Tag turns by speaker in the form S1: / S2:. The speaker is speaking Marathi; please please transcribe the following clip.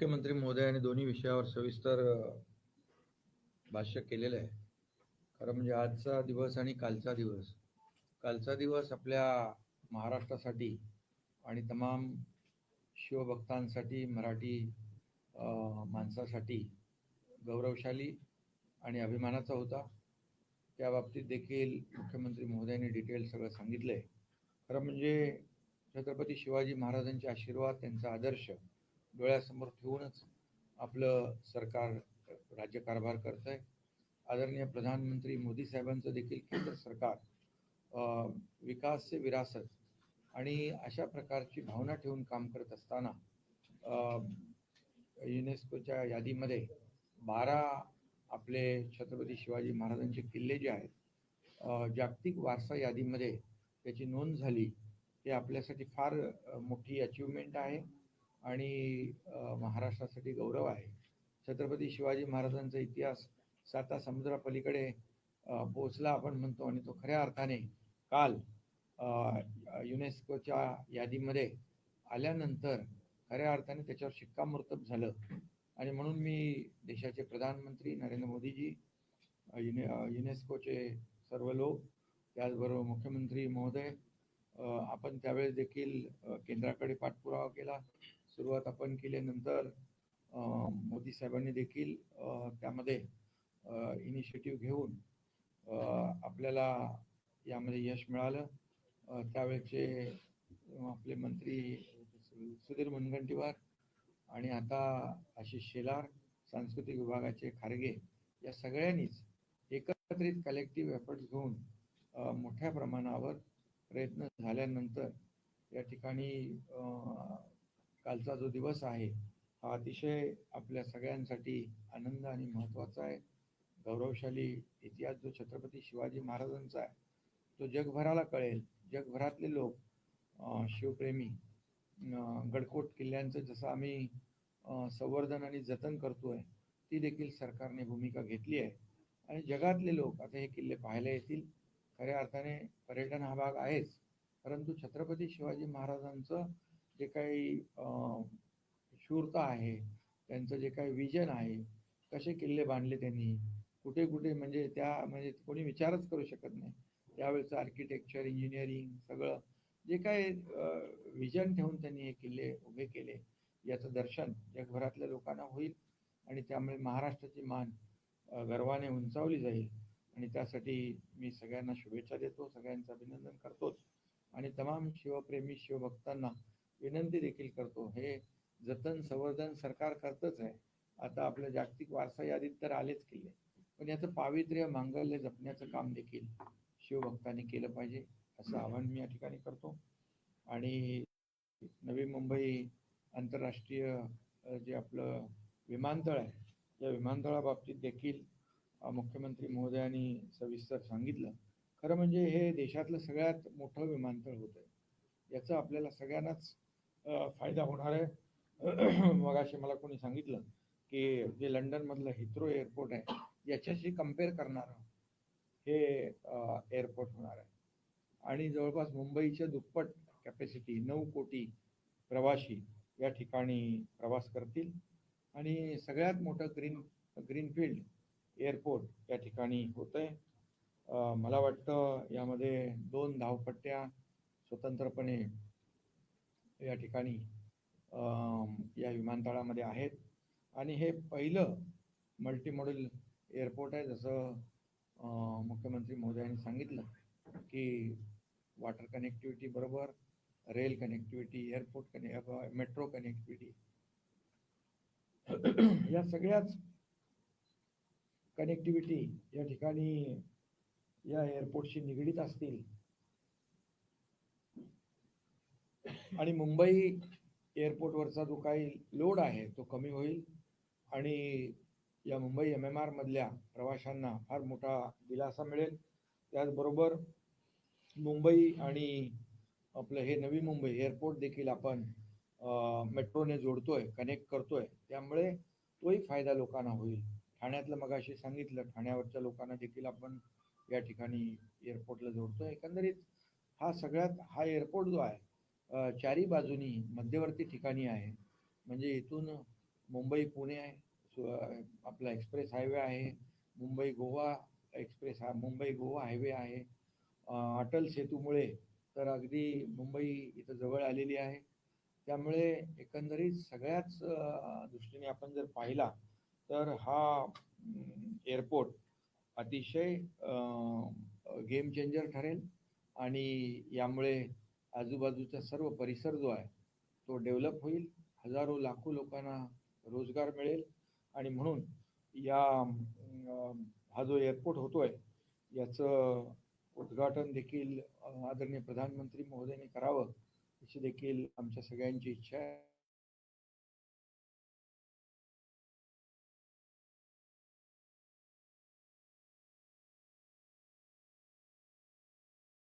S1: मुख्यमंत्री महोदयाने दोन्ही विषयावर सविस्तर भाष्य केलेलं आहे. खरं म्हणजे आजचा दिवस आणि कालचा दिवस. कालचा दिवस आपल्या महाराष्ट्रासाठी आणि तमाम शिवभक्तांसाठी मराठी माणसासाठी गौरवशाली आणि अभिमानाचा होता. त्या बाबतीत देखील मुख्यमंत्री महोदयांनी डिटेल सगळं सांगितलं आहे खरं म्हणजे छत्रपती शिवाजी महाराजांचे आशीर्वाद त्यांचा आदर्श डोळ्यासमोर ठेवूनच आपलं सरकार राज्यकारभार करत आहे आदरणीय प्रधानमंत्री मोदी साहेबांचं देखील केंद्र सरकार विकास से विरासत आणि अशा प्रकारची भावना ठेवून काम करत असताना युनेस्कोच्या यादीमध्ये बारा आपले छत्रपती शिवाजी महाराजांचे किल्ले जे आहेत जागतिक वारसा यादीमध्ये त्याची नोंद झाली. हे आपल्यासाठी फार मोठी अचिव्हमेंट आहे. आणि महाराष्ट्रासाठी गौरव आहे. छत्रपती शिवाजी महाराजांचा इतिहास साता समुद्रापलीकडे पोचला पोहोचला आपण म्हणतो आणि तो खऱ्या अर्थाने काल युनेस्कोच्या यादीमध्ये आल्यानंतर खऱ्या अर्थाने त्याच्यावर शिक्कामोर्तब झालं. आणि म्हणून मी देशाचे प्रधानमंत्री नरेंद्र मोदीजी युने युनेस्कोचे सर्व लोक त्याचबरोबर मुख्यमंत्री महोदय आपण त्यावेळेस देखील केंद्राकडे पाठपुरावा केला. सुरुवात आपण केल्यानंतर मोदी साहेबांनी देखील त्यामध्ये इनिशिएटिव्ह घेऊन आपल्याला यामध्ये यश मिळालं. त्यावेळचे त्यावेळेचे आपले मंत्री सुधीर मुनगंटीवार आणि आता आशिष शेलार सांस्कृतिक विभागाचे खारगे या सगळ्यांनीच एकत्रित कलेक्टिव्ह एफर्ट्स घेऊन मोठ्या प्रमाणावर प्रयत्न झाल्यानंतर या ठिकाणी कालचा जो दिवस आहे हा अतिशय आपल्या सगळ्यांसाठी आनंद आणि महत्त्वाचा आहे. गौरवशाली इतिहास जो छत्रपती शिवाजी महाराजांचा आहे तो जगभराला कळेल. जगभरातले लोक शिवप्रेमी गडकोट किल्ल्यांचं जसं आम्ही संवर्धन आणि जतन करतोय ती देखील सरकारने भूमिका घेतली आहे. आणि जगातले लोक आता हे किल्ले पाहायला येतील. खऱ्या अर्थाने पर्यटन हा भाग आहेच. परंतु छत्रपती शिवाजी महाराजांचं जे काही शूरता आहे त्यांचं जे काही विजन आहे कसे किल्ले बांधले त्यांनी कुठे कुठे म्हणजे त्या म्हणजे कोणी विचारच करू शकत नाही. त्यावेळेचं आर्किटेक्चर इंजिनिअरिंग सगळं जे काही विजन ठेवून त्यांनी हे किल्ले उभे केले याचं दर्शन जगभरातल्या लोकांना होईल आणि त्यामुळे महाराष्ट्राची मान गर्वाने उंचावली जाईल. आणि त्यासाठी मी सगळ्यांना शुभेच्छा देतो सगळ्यांचं अभिनंदन करतोच आणि तमाम शिवप्रेमी शिवभक्तांना विनंती देखील करतो. हे जतन संवर्धन सरकार करतच आहे. आता आपल्या जागतिक वारसा यादीत तर आलेच किल्ले. पण याचं पावित्र्य मांगल्य जपण्याचं काम देखील शिवभक्तांनी केलं पाहिजे असं आवाहन मी या ठिकाणी करतो. आणि नवी मुंबई आंतरराष्ट्रीय जे आपलं विमानतळ आहे या विमानतळाबाबतीत देखील मुख्यमंत्री महोदयांनी सविस्तर सांगितलं. खरं म्हणजे हे देशातलं सगळ्यात मोठं विमानतळ होतं आहे आपल्याला सगळ्यांनाच फायदा होणार आहे. मगाशी मला कोणी सांगितलं की जे लंडनमधलं हिथ्रो एअरपोर्ट आहे याच्याशी कंपेअर करणारं हे एअरपोर्ट होणार आहे. आणि जवळपास मुंबईच्या दुप्पट कॅपॅसिटी नऊ कोटी प्रवासी या ठिकाणी प्रवास करतील. आणि सगळ्यात मोठं ग्रीन ग्रीनफील्ड एअरपोर्ट या ठिकाणी होतं आहे मला वाटतं यामध्ये दोन धावपट्ट्या स्वतंत्रपणे या ठिकाणी या विमानतळामध्ये आहेत. आणि हे पहिलं मल्टीमॉडल एअरपोर्ट आहे जसं मुख्यमंत्री महोदयांनी सांगितलं की वॉटर कनेक्टिव्हिटी बरोबर रेल कनेक्टिव्हिटी एअरपोर्ट कने मेट्रो कनेक्टिव्हिटी या सगळ्याच कनेक्टिव्हिटी या ठिकाणी या एअरपोर्टशी निगडीत असतील आणि मुंबई एअरपोर्टवरचा जो काही लोड आहे तो कमी होईल. आणि या मुंबई एम एम आरमधल्या प्रवाशांना फार मोठा दिलासा मिळेल. त्याचबरोबर मुंबई आणि आपलं हे नवी मुंबई एअरपोर्ट देखील आपण मेट्रोने जोडतोय कनेक्ट करतोय. त्यामुळे तोही फायदा लोकांना होईल. ठाण्यातलं मगाशी सांगितलं ठाण्यावरच्या लोकांना देखील आपण या ठिकाणी एअरपोर्टला जोडतोय. एकंदरीत हा सगळ्यात हा एअरपोर्ट जो आहे चारी बाजूनी मध्यवर्ती ठिकाणी आहे. म्हणजे इथून मुंबई पुणे आहे आपला एक्सप्रेस हायवे आहे. मुंबई गोवा एक्सप्रेस हा मुंबई गोवा हायवे आहे. अटल सेतूमुळे तर अगदी मुंबई इथं जवळ आलेली आहे. त्यामुळे एकंदरीत सगळ्याच दृष्टीने आपण जर पाहिला तर हा एअरपोर्ट अतिशय गेम चेंजर ठरेल. आणि यामुळे आजूबाजूचा सर्व परिसर जो आहे तो डेव्हलप होईल. हजारो लाखो लोकांना रोजगार मिळेल. आणि म्हणून या हा जो एअरपोर्ट होतोय याचं उद्घाटन देखील आदरणीय प्रधानमंत्री महोदयांनी करावं अशी देखील आमच्या सगळ्यांची इच्छा आहे.